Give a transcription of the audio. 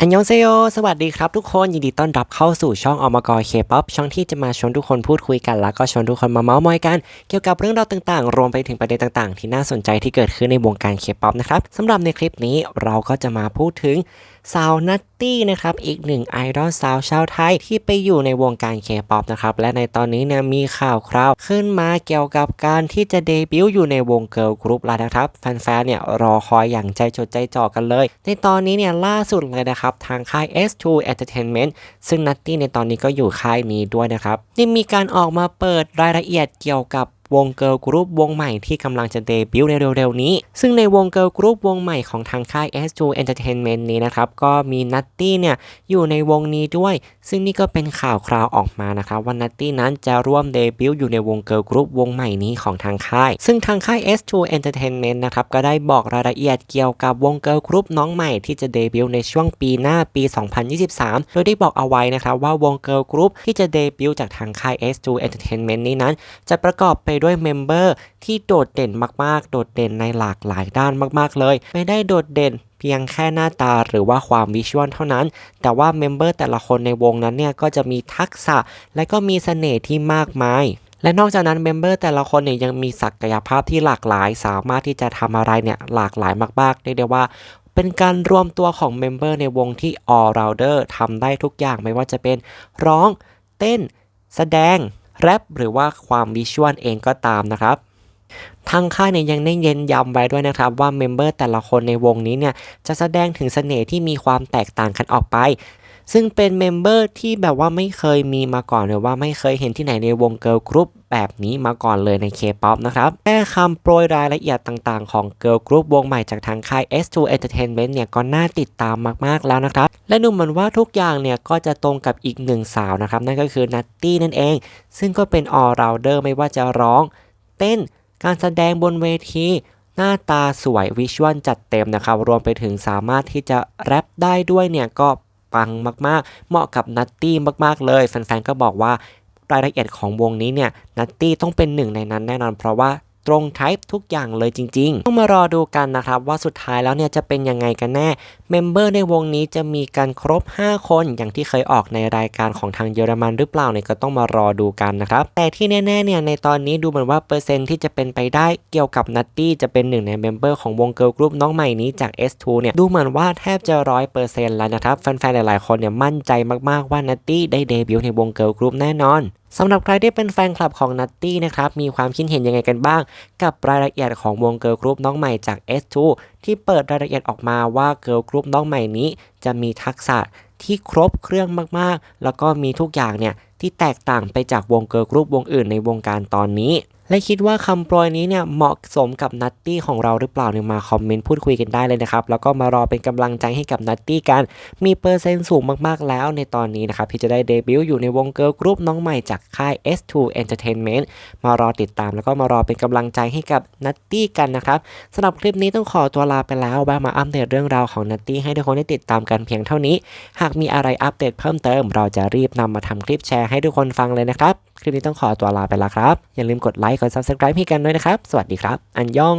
อันยองเซโย สวัสดีครับทุกคน ยินดีต้อนรับเข้าสู่ช่องอมกรเคป๊อปช่องที่จะมาชวนทุกคนพูดคุยกัน แล้วก็ชวนทุกคนมาเมาส์มอยกัน เกี่ยวกับเรื่องราวต่างๆ รวมไปถึงประเด็นต่างๆ ที่น่าสนใจที่เกิดขึ้นในวงการเคป๊อปนะครับสำหรับในคลิปนี้เราก็จะมาพูดถึงสาวนัดตี้นะครับอีกหนึ่งไอดอลสาวชาวไทยที่ไปอยู่ในวงการเคป๊อปนะครับและในตอนนี้เนี่ยมีข่าวคราวขึ้นมาเกี่ยวกับการที่จะเดบิวต์อยู่ในวงเกิร์ลกรุ๊ปแล้วนะครับแฟนๆเนี่ยรอคอยอย่างใจจดใจจ่อกันเลย ในตอนนี้เนี่ยล่าสุดเลยนะครับทางค่าย S2 Entertainment ซึ่งนัตตี้ในตอนนี้ก็อยู่ค่ายนี้ด้วยนะครับได้มีการออกมาเปิดรายละเอียดเกี่ยวกับ วงเกิร์ลกรุ๊ปวงใหม่ที่กำลังจะเดบิวต์ในเร็วๆนี้ ซึ่งในวงเกิร์ลกรุ๊ปวงใหม่ของทางค่าย S2 Entertainment นี้นะครับ ก็มีนัตตี้เนี่ยอยู่ในวงนี้ด้วย ซึ่งนี่ก็เป็นข่าวคราวออกมานะครับว่านัตตี้นั้นจะร่วมเดบิวต์อยู่ในวงเกิร์ลกรุ๊ปวงใหม่นี้ของทางค่าย ซึ่งทางค่าย S2 Entertainment นะครับก็ได้บอกรายละเอียดเกี่ยวกับวงเกิร์ลกรุ๊ปน้องใหม่ที่จะเดบิวต์ในช่วงปีหน้าปี 2023 โดยได้บอกเอาไว้นะครับว่าวงเกิร์ลกรุ๊ปที่จะเดบิวต์จากทางค่าย S2 Entertainment นี้นั้น จะประกอบไปด้วยเมมเบอร์ ที่โดดเด่นมากๆ โดดเด่นในหลากหลายด้านมากๆเลย ไม่ได้โดดเด่นเพียงแค่หน้าตาหรือว่าความวิชวลเท่านั้น แต่ว่าเมมเบอร์แต่ละคนในวงนั้นเนี่ยก็จะมีทักษะและก็มีเสน่ห์ที่มากมายและนอกจากนั้นเมมเบอร์แต่ละคนเนี่ยยังมีศักยภาพที่หลากหลาย สามารถที่จะทำอะไรเนี่ยหลากหลายมากๆเรียกได้ว่าเป็นการรวมตัวของเมมเบอร์ในวงที่ all rounder ทำได้ทุกอย่างไม่ว่าจะเป็นร้อง เต้น แสดง แรปหรือว่าความวิชวลเองก็ตามนะครับ ทางค่ายเนี่ยยังได้เย็นย้ำไว้ด้วยนะครับว่าเมมเบอร์แต่ละคนในวงนี้เนี่ยจะแสดงถึงเสน่ห์ที่มีความแตกต่างกันออกไป ซึ่งเป็นเมมเบอร์ที่แบบว่าไม่เคยมีมาก่อนหรือว่าไม่เคยเห็นที่ไหนในวงเกิร์ลกรุ๊ปแบบนี้มาก่อนเลยใน K-POP นะครับแค่คำโปรยรายละเอียดต่างๆ ของเกิร์ลกรุ๊ปวงใหม่จากทางค่าย S2 Entertainment เนี่ยก็น่าติดตามมากๆแล้วนะครับ และดูเหมือนว่าทุกอย่างเนี่ยก็จะตรงกับอีกหนึ่งสาวนะครับ นั่นก็คือนัตตี้นั่นเอง ซึ่งก็เป็น all rounder ไม่ว่าจะร้อง เต้น การแสดงบนเวทีหน้าตาสวยวิชวลจัดเต็มนะครับ รวมไปถึงสามารถที่จะแรปได้ด้วยเนี่ยก็ปังมากๆ เหมาะกับนัตตี้มากๆเลยแฟนๆก็บอกว่ารายละเอียดของวงนี้เนี่ยนัตตี้ต้องเป็นหนึ่งในนั้นแน่นอนเพราะว่า ตรงไทป์ทุกอย่างเลยจริงๆ ต้องมารอดูกันนะครับว่าสุดท้ายแล้วเนี่ยจะเป็นยังไงกันแน่ เมมเบอร์ในวงนี้จะมีกันครบ 5 คนอย่างที่เคยออกในรายการของทางเยอรมันหรือเปล่าเนี่ยก็ต้องมารอดูกันนะครับ แต่ที่แน่ๆเนี่ยในตอนนี้ดูเหมือนว่าเปอร์เซ็นต์ที่จะเป็นไปได้เกี่ยวกับนัตตี้จะเป็นหนึ่งในเมมเบอร์ของวงเกิร์ลกรุ๊ปน้องใหม่นี้จาก S2 เนี่ยดูเหมือนว่าแทบจะร้อยเปอร์เซ็นต์แล้วนะครับแฟนๆหลายๆคนเนี่ยมั่นใจมากๆว่านัตตี้ได้เดบิวต์ในวงเกิร์ลกรุ๊ปแน่นอนสำหรับใครที่เป็นแฟนคลับของนัตตี้นะครับ มีความคิดเห็นยังไงกันบ้างกับรายละเอียดของวงเกิร์ลกรุ๊ปน้องใหม่จาก S2 ที่เปิดรายละเอียดออกมาว่าเกิร์ลกรุ๊ปน้องใหม่นี้จะมีทักษะที่ครบเครื่องมากๆ แล้วก็มีทุกอย่างเนี่ย ที่แตกต่างไปจากวงเกิร์ลกรุ๊ปวงอื่นในวงการตอนนี้ และคิดว่าคำโปรยนี้เนี่ยเหมาะสมกับนัตตี้ของเราหรือเปล่าเนี่ยมาคอมเมนต์พูดคุยกันได้เลยนะครับ แล้วก็มารอเป็นกำลังใจให้กับนัตตี้กัน มีเปอร์เซ็นต์สูงมากๆแล้วในตอนนี้นะครับที่จะได้เดบิวต์อยู่ในวงเกิร์ลกรุ๊ปน้องใหม่จากค่าย S2 Entertainment มารอติดตามแล้วก็มารอเป็นกำลังใจให้กับนัตตี้กันนะครับสำหรับคลิปนี้ต้องขอตัวลาไปแล้วแวะมาอัปเดตเรื่องราวของนัตตี้ให้ทุกคนได้ติดตามกันเพียงเท่านี้ หากมีอะไรอัปเดตเพิ่มเติม เราจะรีบนำมาทำคลิปแชร์ให้ทุกคนฟังเลยนะครับ คลิปนี้ต้องขอตัวลาไปแล้วครับ อย่าลืมกดไลค์กด Subscribe ให้กันด้วยนะครับ สวัสดีครับ อันยอง